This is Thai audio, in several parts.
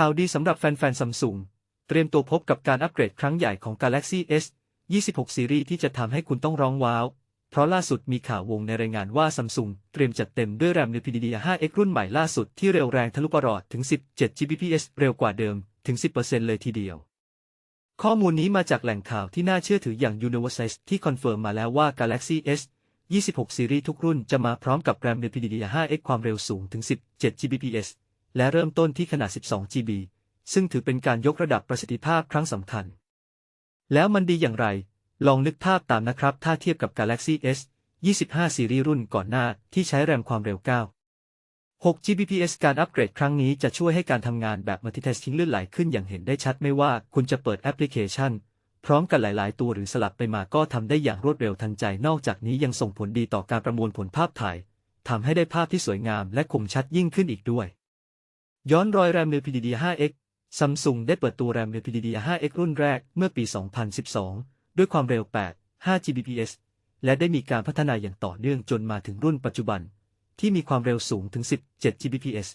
ข่าวดีสำหรับแฟนๆซัมซุงเตรียมตัวพบกับการอัปเกรดครั้งใหญ่ของ Galaxy S 26ซีรีส์ที่จะทำให้คุณต้องร้องว้าว เพราะล่าสุดมีข่าววงในรายงานว่าซัมซุงเตรียมจัดเต็มด้วยแรม NVIDIA 5X รุ่นใหม่ล่าสุดที่เร็วแรงทะลุประหลอดถึง 17 Gbps เร็วกว่าเดิมถึง 10%เลยทีเดียว ข้อมูลนี้มาจากแหล่งข่าวที่น่าเชื่อถืออย่าง Universal ที่คอนเฟิร์มมาแล้วว่า Galaxy S 26ซีรีส์ทุกรุ่นจะมาพร้อมกับแรม NVIDIA 5X ความเร็วสูงถึง 17 Gbps และเริ่มต้นที่ขนาด 12 GB ซึ่งถือเป็นการยกระดับประสิทธิภาพครั้งสำคัญ แล้วมันดีอย่างไร ลองนึกภาพตามนะครับ ถ้าเทียบกับ Galaxy S 25 ซีรีส์รุ่นก่อนหน้าที่ใช้แรมความเร็ว 9 6 Gbps การอัปเกรดครั้งนี้จะช่วยให้การทำงานแบบ multitasking ลื่นไหลขึ้นอย่างเห็นได้ชัดไม่ว่าคุณจะเปิดแอปพลิเคชัน พร้อมกันหลาย ๆ ตัวหรือสลับไปมาก็ทำได้อย่างรวดเร็วทันใจ นอกจากนี้ยังส่งผลดีต่อการประมวลผลภาพถ่ายทำให้ได้ภาพที่สวยงามและคมชัดยิ่งขึ้นอีกด้วย ย้อนรอยแรม NVIDIA 5X ซัมซุงได้เปิดตัวแรม NVIDIA 5X รุ่นแรกเมื่อปี 2012 ด้วยความเร็ว 8 5 Gbps และได้มีการพัฒนาอย่างต่อเนื่องจนมาถึงรุ่นปัจจุบัน ที่มีความเร็วสูงถึง 17 Gbps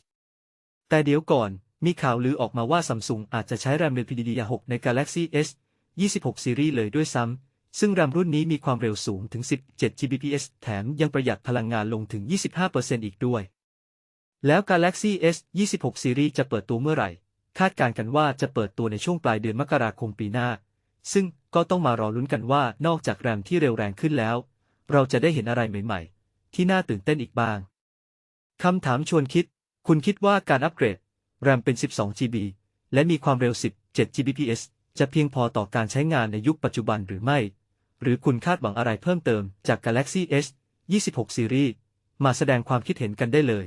แต่เดี๋ยวก่อนมีข่าวลือออกมาว่าซัมซุงอาจจะใช้แรม NVIDIA 6ใน Galaxy S 26ซีรีส์เลยด้วยซ้ำ ซึ่งแรมรุ่นนี้มีความเร็วสูงถึง 17 Gbps แถมยังประหยัดพลังงานลงถึง 25%อีกด้วย แล้ว Galaxy S 26ซีรีส์จะเปิดตัวเมื่อไหร่ คาดการณ์กันว่าจะเปิดตัวในช่วงปลายเดือนมกราคมปีหน้า ซึ่งก็ต้องมารอลุ้นกันว่านอกจากแรมที่เร็วแรงขึ้นแล้ว เราจะได้เห็นอะไรใหม่ ๆ ที่น่าตื่นเต้นอีกบ้าง คำถามชวนคิด คุณคิดว่าการอัปเกรด แรมเป็น 12 GB และมีความเร็ว 17 Gbps จะเพียงพอต่อการใช้งานในยุคปัจจุบันหรือไม่ หรือคุณคาดหวังอะไรเพิ่มเติมจาก Galaxy S 26ซีรีส์มาแสดงความคิดเห็นกันได้เลย